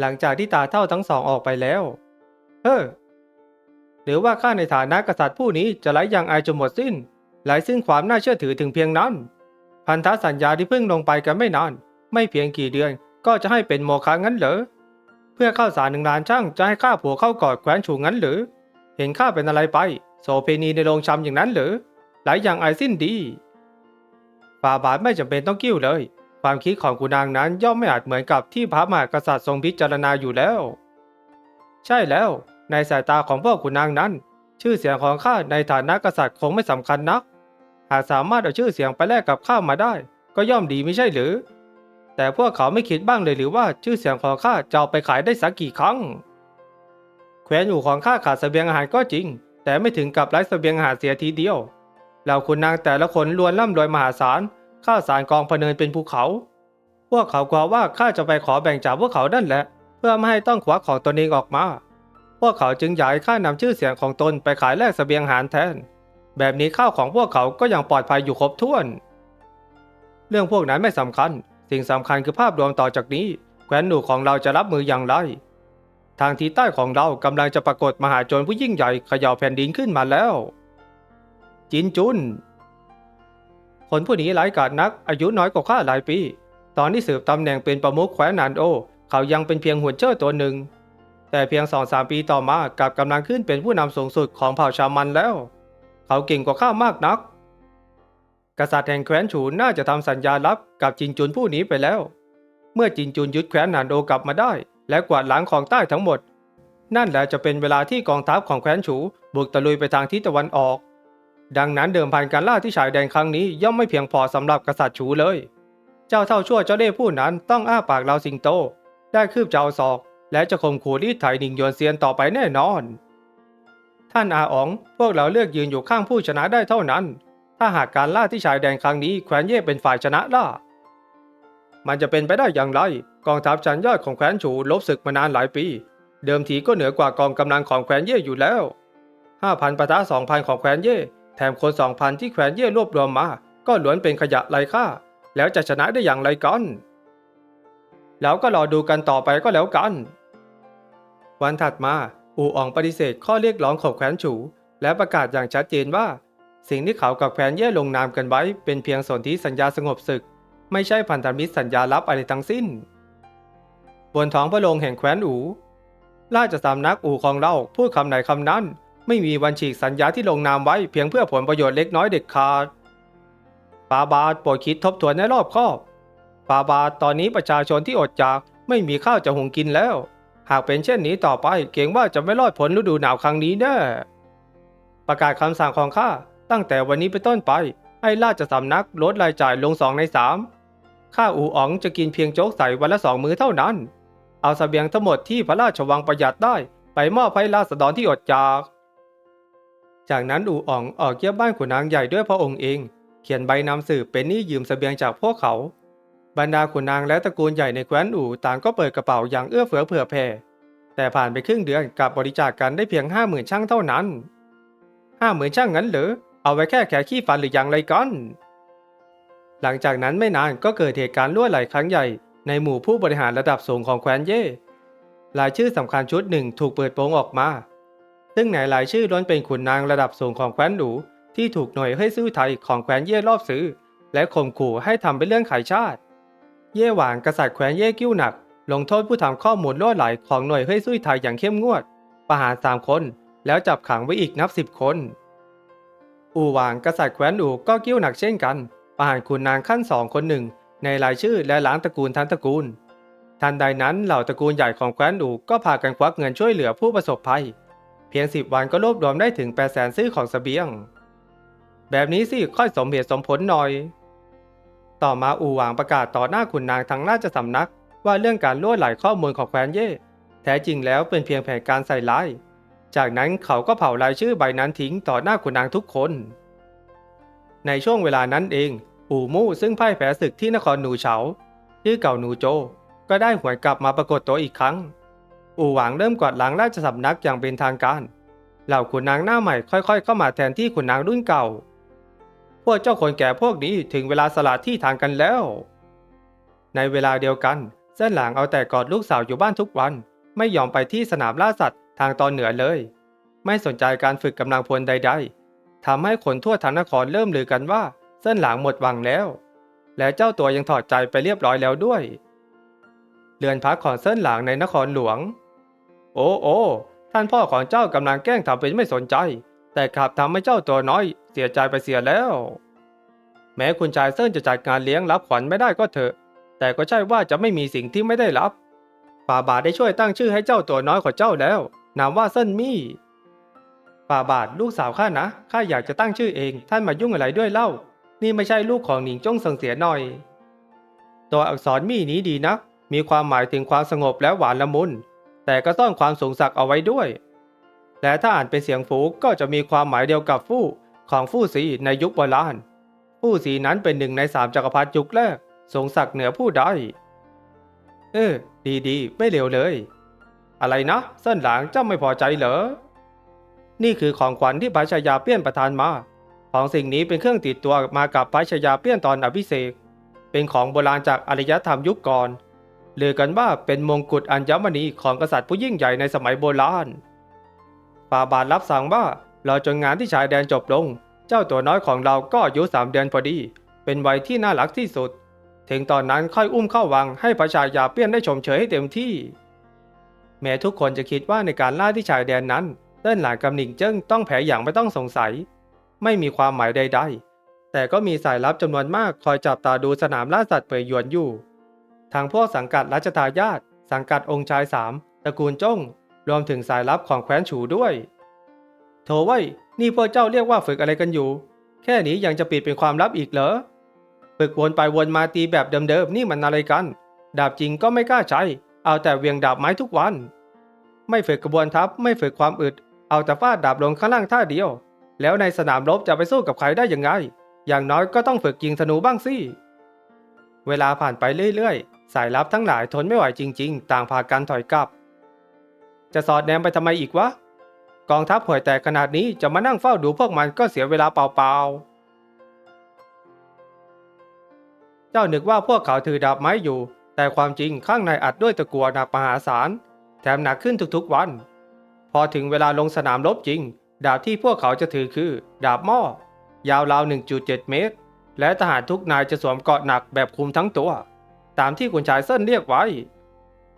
หลังจากที่ตาเท่าทั้งสองออกไปแล้ว เฮ้อหรือว่าข้าในฐานะกษัตริย์ผู้นี้จะไร้อย่างอายจนหมดสิ้นไร้ซึ่งความน่าเชื่อถือถึงเพียงนั้น พันธสัญญาที่เพิ่งลงไปกันไม่นาน ไม่เพียงกี่เดือนก็จะให้เป็นโมฆะงั้นเหรอเพื่อข้าวสารหนึ่งล้านช่างจะให้ข้าผัวเข้ากอดแคว้นฉูงั้นหรือ เห็นข้าเป็นอะไรไป โสเพณีในโรงชำอย่างนั้นหรือหลายอย่างอายสิ้นดีฝ่าบาทไม่จำเป็นต้องกิ้วเลย ความคิดของคุณนางนั้นย่อมไม่อาจเหมือนกับที่พระมหากษัตริย์ทรงพิจารณาอยู่แล้ว ใช่แล้ว ในสายตาของพวกคุณนางนั้น ชื่อเสียงของข้าในฐานะกษัตริย์คงไม่สำคัญนัก หากสามารถเอาชื่อเสียงไปแลกกับข้ามาได้ ก็ย่อมดีไม่ใช่หรือ แต่พวกเขาไม่คิดบ้างเลยหรือว่าชื่อเสียงของข้าจะเอาไปขายได้สักกี่ครั้งแคว้นอยู่ของข้าขาดเสบียงอาหารก็จริง แต่ไม่ถึงกับไร้เสบียงอาหารเสียทีเดียวเหล่าคุณนางแต่ละคนล้วนร่ำรวยมหาศาล ข้าสารกองพเนินเป็นภูเขา พวกเขากลัวว่าข้าจะไปขอแบ่งจากพวกเขานั่นแหละ เพื่อไม่ให้ต้องควักของตนเองออกมา พวกเขาจึงอยากให้ข้านำชื่อเสียงของตนไปขายแลกเสบียงหารแทน แบบนี้ข้าวของพวกเขาก็ยังปลอดภัยอยู่ครบถ้วน เรื่องพวกนั้นไม่สำคัญ สิ่งสำคัญคือภาพรวมต่อจากนี้ แคว้นหนูของเราจะรับมืออย่างไร ทางทิศใต้ของเรากำลังจะปรากฏมหาโจรผู้ยิ่งใหญ่เขย่าแผ่นดินขึ้นมาแล้ว จินจุน คนผู้นี้หลายกาจนักอายุน้อยกว่าข้าหลายปี ตอนที่สืบตำแหน่งเป็นประมุขแคว้นนานโอ เขายังเป็นเพียงหัวเจ้าตัวหนึ่ง แต่เพียงสองสามปีต่อมากลับกำลังขึ้นเป็นผู้นำสูงสุดของเผ่าชามันแล้ว เขาเก่งกว่าข้ามากนัก กษัตริย์แห่งแคว้นฉูน่าจะทำสัญญาลับกับจินจุนผู้นี้ไปแล้ว เมื่อจินจุนยึดแคว้นนานโอกลับมาได้ และกวาดล้างของใต้ทั้งหมด นั่นแหละจะเป็นเวลาที่กองทัพของแคว้นฉูบุกตะลุยไปทางทิศตะวันออก ดังนั้นเดิมพันการล่าที่ชายแดนครั้งนี้ย่อมไม่เพียงพอสำหรับกษัตริย์ฉูเลย เจ้าเท่าชั่วเจ้าเล่ห์ผู้นั้นต้องอ้าปากเราสิงโต ได้คืบเจ้าศอก และจะข่มขู่รีดไถหนิงยวนเซียนต่อไปแน่นอน ท่านอาอ๋องพวกเราเลือกยืนอยู่ข้างผู้ชนะได้เท่านั้น ถ้าหากการล่าที่ชายแดนครั้งนี้แคว้นเย่เป็นฝ่ายชนะล่า มันจะเป็นไปได้อย่างไร กองทัพชั้นยอดของแคว้นฉูลบศึกมานานหลายปี เดิมทีก็เหนือกว่ากองกำลังของแคว้นเย่อยู่แล้ว5,000ปะทะ2,000 ของแคว้นเย่ แถมคน2,000ที่แคว้นเย่รวบรวมมา ก็ล้วนเป็นขยะไร้ค่า แล้วจะชนะได้อย่างไรกัน แล้วก็รอดูกันต่อไปก็แล้วกัน วันถัดมา อู่อองปฏิเสธข้อเรียกร้องของแคว้นฉู และประกาศอย่างชัดเจนว่า สิ่งที่เขากับแคว้นเย่ลงนามกันไว้ เป็นเพียงสนธิสัญญาสงบศึก ไม่ใช่พันธมิตรสัญญาลับอะไรทั้งสิ้น บนท้องพระโรงแห่งแคว้นอูราชสำนักอู่ของเราพูดคำไหนคำนั้น ไม่มีวันฉีกสัญญาที่ลงนามไว้เพียงเพื่อผลประโยชน์เล็กน้อยเด็ดขาดฟาบาทโปรดคิดทบทวนในรอบคอบฟาบาทตอนนี้ประชาชนที่อดจากไม่มีข้าวจะหุงกินแล้ว หากเป็นเช่นนี้ต่อไปเกรงว่าจะไม่รอดพ้นฤดูหนาวครั้งนี้แน่ประกาศคำสั่งของข้าตั้งแต่วันนี้เป็นต้นไป ให้ราชสำนักลดรายจ่ายลงสองในสามข้าอูอ๋องจะกินเพียงโจ๊กใส่วันละสองมื้อเท่านั้น เอาเสบียงทั้งหมดที่พระราชวังประหยัดได้ ไปมอบให้ราษฎรที่อดจาก จากนั้นอู่อ๋องออกเยี่ยมบ้านขุนนางใหญ่ด้วยพระองค์เอง เขียนใบนำสืบเป็นหนี้ยืมเสบียงจากพวกเขา บรรดาขุนนางและตระกูลใหญ่ในแคว้นอู่ต่างก็เปิดกระเป๋าอย่างเอื้อเฟื้อเผื่อแผ่แต่ผ่านไปครึ่งเดือนกลับบริจาคกันได้เพียงห้าหมื่นช่างเท่านั้นห้าหมื่นช่างงั้นเหรอเอาไว้แค่แขกขี้ฟันหรืออย่างไรกันหลังจากนั้นไม่นานก็เกิดเหตุการณ์ล่วไหลครั้งใหญ่ในหมู่ผู้บริหารระดับสูงของแคว้นเย่รายชื่อสำคัญชุดหนึ่งถูกเปิดโปงออกมา ซึ่งในรายชื่อล้วนเป็นขุนนางระดับสูงของแคว้นหรูที่ถูกหน่วยเฮ้ยซื่อไทยของแคว้นเย่รอบซื้อ และข่มขู่ให้ทำเป็นเรื่องขายชาติ เย่หวางกษัตริย์แคว้นเย่กิ้วหนัก ลงโทษผู้ทำข้อมูลล่วไหลของหน่วยเฮ้ยซุยไทยอย่างเข้มงวด ประหารสามคน แล้วจับขังไว้อีกนับสิบคน อู่หวางกษัตริย์แคว้นอู่ก็กิ้วหนักเช่นกัน ประหารขุนนางขั้นสองคนหนึ่งในรายชื่อและล้างตระกูลทั้งตระกูลทันใดนั้นเหล่าตระกูลใหญ่ของแคว้นอู่ก็พากันควักเงินช่วยเหลือผู้ประสบภัย เพียงสิบวันก็รวบรวมได้ถึง8 0 0แสนซื้อของสเสบียง แบบนี้สิค่อยสมเหตุสมผลหน่อย ต่อมาอู่หวางประกาศต่อหน้าขุนนางทั้งราชสำนัก ว่าเรื่องการล่วไหลข้อมูลของแคว้นเย่แท้จริงแล้วเป็นเพียงแผนการใส่ร้าย จากนั้นเขาก็เผารายชื่อใบนั้นทิ้งต่อหน้าขุนนางทุกคน ในช่วงเวลานั้นเอง อู่มู่ซึ่งพ่ายแพ้ศึกที่นครหนูเฉาชื่อเก่าหนูโจ ก็ได้หวนกลับมาปรากฏตัวอีกครั้ง อู่หวางเริ่มกวาดล้างราชสำนักอย่างเป็นทางการ เหล่าขุนนางหน้าใหม่ค่อยๆ เข้ามาแทนที่ขุนนางรุ่นเก่า พวกเจ้าคนแก่พวกนี้ถึงเวลาสละที่ทางกันแล้ว ในเวลาเดียวกัน เส้นหลังเอาแต่กอดลูกสาวอยู่บ้านทุกวัน ไม่ยอมไปที่สนามล่าสัตว์ทางตอนเหนือเลย ไม่สนใจการฝึกกำลังพลใด ๆทำให้คนทั่วทั้งนครเริ่มลือกันว่า เส้นหลังหมดหวังแล้ว และเจ้าตัวยังถอดใจไปเรียบร้อยแล้วด้วย เรือนพักของเส้นหลังในนครหลวง โอ้โอ้ท่านพ่อของเจ้ากำลังแกล้งทำเป็นไม่สนใจ แต่กลับทำให้เจ้าตัวน้อย เสียใจไปเสียแล้ว แม้คุณชายเซินจะจัดงานเลี้ยงรับขวัญไม่ได้ก็เถอะ แต่ก็ใช่ว่าจะไม่มีสิ่งที่ไม่ได้รับป่าบาทได้ช่วยตั้งชื่อให้เจ้าตัวน้อยของเจ้าแล้ว นามว่าเซินมี่ป่าบาทลูกสาวข้านะข้าอยากจะตั้งชื่อเอง ท่านมายุ่งอะไรด้วยเล่า นี่ไม่ใช่ลูกของหนิงจ้งเซิงเสียหน่อย ตัวอักษรมี่นี้ดีนะมีความหมายถึงความสงบและหวานละมุน แต่ก็ซ่อนความสูงสักเอาไว้ด้วย และถ้าอ่านเป็นเสียงฟูก็จะมีความหมายเดียวกับฟู่ของฟู่สีในยุคโบราณผู้สีนั้นเป็นหนึ่งในสามจักรพรรดิยุคแรกทรงศักดิ์เหนือผู้ใด เออ ดีๆไม่เลวเลย อะไรนะ เส้นหลางเจ้าไม่พอใจเหรอ นี่คือของขวัญที่พระชายาเปี้ยนประทานมา ของสิ่งนี้เป็นเครื่องติดตัวมากับพระชายาเปี้ยนตอนอภิเษกเป็นของโบราณจากอารยธรรมยุคก่อน ลือกันว่าเป็นมงกุฎอัญมณีของกษัตริย์ผู้ยิ่งใหญ่ในสมัยโบราณฝ่าบาทรับสั่งว่ารอจนงานที่ชายแดนจบลง เจ้าตัวน้อยของเราก็อายุสามเดือนพอดี เป็นวัยที่น่ารักที่สุด ถึงตอนนั้นค่อยอุ้มเข้าวังให้พระชายาเปี้ยนได้ชมเชยให้เต็มที่ แม้ทุกคนจะคิดว่าในการล่าที่ชายแดนนั้นเต้นหลานกำหนิงเจิ้งต้องแพ้อย่างไม่ต้องสงสัย ไม่มีความหมายใด ๆ แต่ก็มีสายลับจำนวนมากคอยจับตาดูสนามล่าสัตว์เปยยวนอยู่ ทางพวกสังกัดรัชทายาทสังกัดองค์ชายสามตระกูลจ้ง รวมถึงสายลับของแคว้นฉูด้วย โถไว้นี่พวกเจ้าเรียกว่าฝึกอะไรกันอยู่ แค่นี้ยังจะปิดเป็นความลับอีกเหรอ ฝึกวนไปวนมาตีแบบเดิมๆนี่มันอะไรกัน ดาบจริงก็ไม่กล้าใช้ เอาแต่เวียงดาบไม้ทุกวัน ไม่ฝึกกระบวนทัพไม่ฝึกความอึด เอาแต่ฟาดดาบลงข้างล่างท่าเดียว แล้วในสนามรบจะไปสู้กับใครได้ยังไง อย่างน้อยก็ต้องฝึกยิงธนูบ้างสิ เวลาผ่านไปเรื่อยๆ สายลับทั้งหลายทนไม่ไหวจริง ๆ ต่างพากันถอยกลับ จะสอดแนมไปทำไมอีกวะ กองทัพห่วยแตกขนาดนี้จะมานั่งเฝ้าดูพวกมันก็เสียเวลาเปล่าๆ เจ้านึกว่าพวกเขาถือดาบไม้อยู่ แต่ความจริงข้างในอัดด้วยตะกั่วหนักมหาศาล แถมหนักขึ้นทุกๆวัน พอถึงเวลาลงสนามรบจริง ดาบที่พวกเขาจะถือคือ ดาบหม้อ ยาวราว 1.7 เมตร และทหารทุกนายจะสวมเกราะหนักแบบคลุมทั้งตัว ตามที่คุณชายเส้นเรียกไว้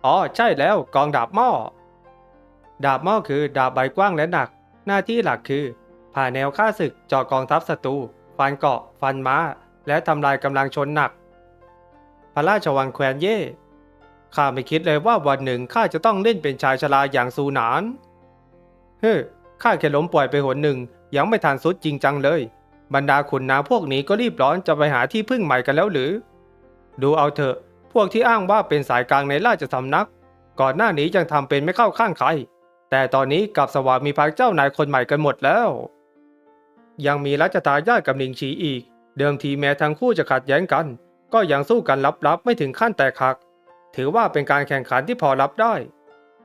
อ๋อใช่แล้วกองดาบหม้อ ดาบหม้อคือดาบใบกว้างและหนัก หน้าที่หลักคือ ผ่าแนวฆ่าศึกเจาะกองทัพศัตรู ฟันเกาะ ฟันม้า และทำลายกำลังชนหนัก พระราชวังแควนเย่ ข้าไม่คิดเลยว่าวันหนึ่งข้าจะต้องเล่นเป็นชายชราอย่างซูนาน เฮ้ข้าแค่ล้มป่วยไปหนหนึ่ง ยังไม่ทันสุดจริงจังเลย บรรดาขุนนางพวกนี้ก็รีบร้อนจะไปหาที่พึ่งใหม่กันแล้วหรือ ดูเอาเถอะ พวกที่อ้างว่าเป็นสายกลางในราชสำนัก ก่อนหน้านี้ยังทำเป็นไม่เข้าข้างใคร แต่ตอนนี้กับสวามีพักเจ้านายคนใหม่กันหมดแล้ว ยังมีรัชทายาทกับหนิงฉีอีก เดิมทีแม้ทั้งคู่จะขัดแย้งกัน ก็ยังสู้กันลับๆไม่ถึงขั้นแตกหัก ถือว่าเป็นการแข่งขันที่พอรับได้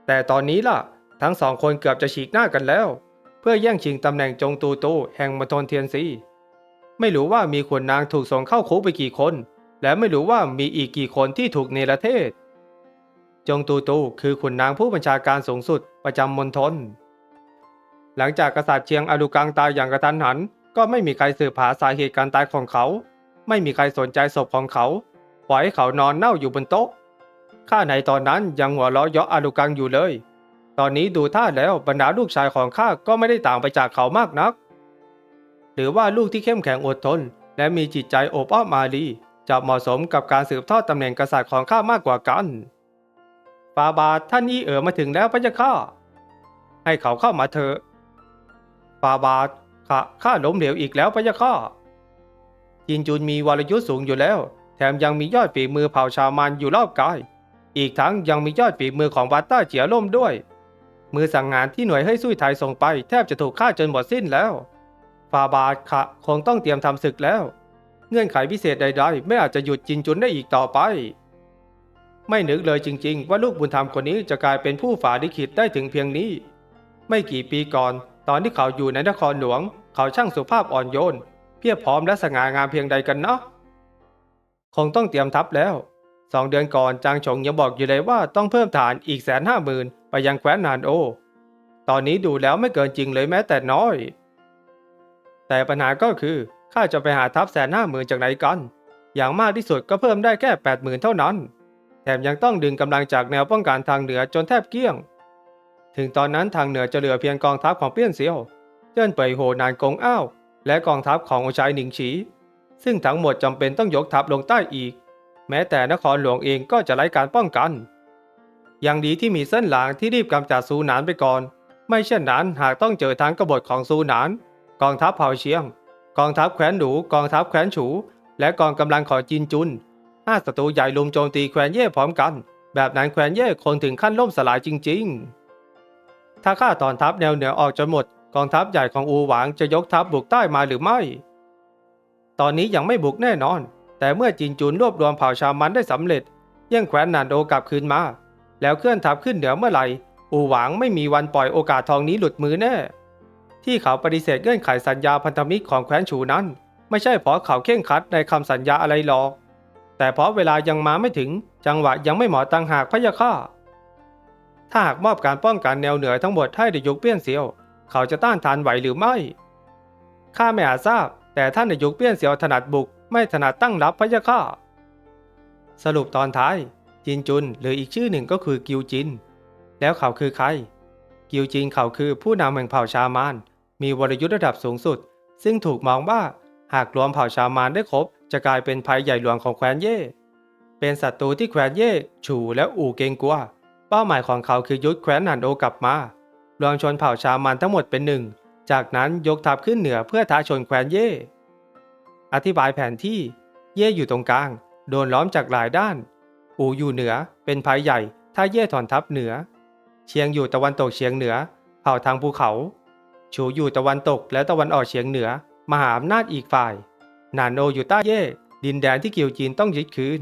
แต่ตอนนี้ล่ะ ทั้งสองคนเกือบจะฉีกหน้ากันแล้ว เพื่อแย่งชิงตำแหน่งจงตูโตแห่งมณฑลเทียนซีไม่รู้ว่ามีขุนนางถูกส่งเข้าคุกไปกี่คน และไม่รู้ว่ามีอีกกี่คนที่ถูกเนรเทศ จงตูตูคือขุนนางผู้บัญชาการสูงสุดประจำมณฑลหลังจากกษัตริย์เชียงอดุกังตายอย่างกระทันหัน ก็ไม่มีใครสืบหาสาเหตุการตายของเขา ไม่มีใครสนใจศพของเขาปล่อยให้เขานอนเน่าอยู่บนโต๊ะข้าในตอนนั้นยังหัวเราะเยาะอดุกังอยู่เลย ตอนนี้ดูท่าแล้วบรรดาลูกชายของข้าก็ไม่ได้ต่างไปจากเขามากนัก หรือว่าลูกที่เข้มแข็งอดทน และมีจิตใจโอบอ้อมอารี จะเหมาะสมกับการสืบทอดตำแหน่งกษัตริย์ของข้ามากกว่ากัน ฟาบาทท่านอีเอ๋อมาถึงแล้วพระเจ้าข้า ให้เขาเข้ามาเถอะ ฟาบาทข้าข้าล้มเหลวอีกแล้วพระเจ้าข้า จินจุนมีวรยุทธ์สูงอยู่แล้ว แถมยังมียอดฝีมือเผ่าชาวมันอยู่รอบกาย อีกทั้งยังมียอดฝีมือของวัตต้าเจียล่มด้วย มือสั่งงานที่หน่วยให้ซุยไทยส่งไป แทบจะถูกฆ่าจนหมดสิ้นแล้ว ฟาบาทขะคงต้องเตรียมทำศึกแล้ว เงื่อนไขพิเศษใดๆ ไม่อาจจะหยุดจินจุนได้อีกต่อไป ไม่นึกเลยจริง ๆ ว่าลูกบุญธรรมคนนี้จะกลายเป็นผู้ฝ่าลิขิตได้ถึงเพียงนี้ ไม่กี่ปีก่อน ตอนที่เขาอยู่ในนครหลวง เขาช่างสุภาพอ่อนโยน เพียบพร้อมและสง่างามเพียงใดกันเนาะคงต้องเตรียมทัพแล้วสองเดือนก่อนจางฉงยังบอกอยู่เลยว่าต้องเพิ่มฐานอีกแสนห้าหมื่นไปยังแคว้นนานโอ ตอนนี้ดูแล้วไม่เกินจริงเลยแม้แต่น้อย แต่ปัญหาก็คือ ข้าจะไปหาทัพแสนห้าหมื่นจากไหนกัน อย่างมากที่สุดก็เพิ่มได้แค่แปดหมื่นเท่านั้น แถมยังต้องดึงกำลังจากแนวป้องกันทางเหนือจนแทบเกลี้ยง ถึงตอนนั้นทางเหนือจะเหลือเพียงกองทัพของเปี้ยนเซียว เจิ้นเป่ยโหนานกงอ้าว และกองทัพขององชายหนิงฉี ซึ่งทั้งหมดจำเป็นต้องยกทัพลงใต้อีก แม้แต่นครหลวงเองก็จะไร้การป้องกันอย่างดีที่มีเส้นหลางที่รีบกำจัดซูหนานไปก่อน ไม่เช่นนั้นหากต้องเจอทางกบฏของซูหนาน กองทัพเผ่าเชียง กองทัพแคว้นหนูกองทัพแคว้นฉู และกองกำลังของจินจุนห้าศัตรูใหญ่ลุมโจมตีแคว้นเย่พร้อมกัน แบบนั้นแคว้นเย่คงถึงขั้นล่มสลายจริง ๆ ถ้าข้าตอนทัพแนวเหนือออกจนหมด กองทัพใหญ่ของอูหวางจะยกทัพบุกใต้มาหรือไม่ ตอนนี้ยังไม่บุกแน่นอน แต่เมื่อจินจุนรวบรวมเผ่าชาวมันได้สำเร็จย่งแคว้นนานโอกลับคืนมา แล้วเคลื่อนทัพขึ้นเหนือเมื่อไหร่อูหวางไม่มีวันปล่อยโอกาสทองนี้หลุดมือแน่ ที่เขาปฏิเสธเงื่อนไขสัญญาพันธมิตรของแคว้นฉูนั้น ไม่ใช่เพราะเขาเข่งครัดในคำสัญญาอะไรหรอก แต่เพราะเวลายังมาไม่ถึงจังหวะยังไม่เหมาะตังหากพะยะค่ะถ้าหากมอบการป้องกันแนวเหนือทั้งหมดให้ในยุคเปี้ยนเซียว เขาจะต้านทานไหวหรือไม่ข้าไม่อาจทราบ แต่ท่านในยุคเปี้ยนเซียวถนัดบุกไม่ถนัดตั้งรับพะยะค่ะสรุปตอนท้าย จินจุนหรืออีกชื่อหนึ่งก็คือกิวจิน แล้วเขาคือใคร กิวจินเขาคือผู้นำแห่งเผ่าชามาน มีวรยุทธ์ระดับสูงสุด ซึ่งถูกมองว่าหากรวมเผ่าชาวมานได้ครบ จะกลายเป็นภัยใหญ่หลวงของแคว้นเย่ เป็นศัตรูที่แคว้นเย่ฉูและอู่เกงกัว เป้าหมายของเขาคือยุดแคว้นหนานโอกลับมา รวมชนเผ่าชาวมันทั้งหมดเป็นหนึ่ง จากนั้นยกทัพขึ้นเหนือเพื่อท้าชนแคว้นเย่ อธิบายแผนที่ เย่อยู่ตรงกลาง โดนล้อมจากหลายด้าน อูอยู่เหนือ เป็นภัยใหญ่ ถ้าเย่ถอนทัพเหนือ เชียงอยู่ตะวันตกเฉียงเหนือ เผ่าทางภูเขา ชูอยู่ตะวันตกและตะวันออกเฉียงเหนือ มหาอำนาจอีกฝ่าย นานโออยู่ใต้เย่ดินแดนที่กิวจีนต้องยึดคืน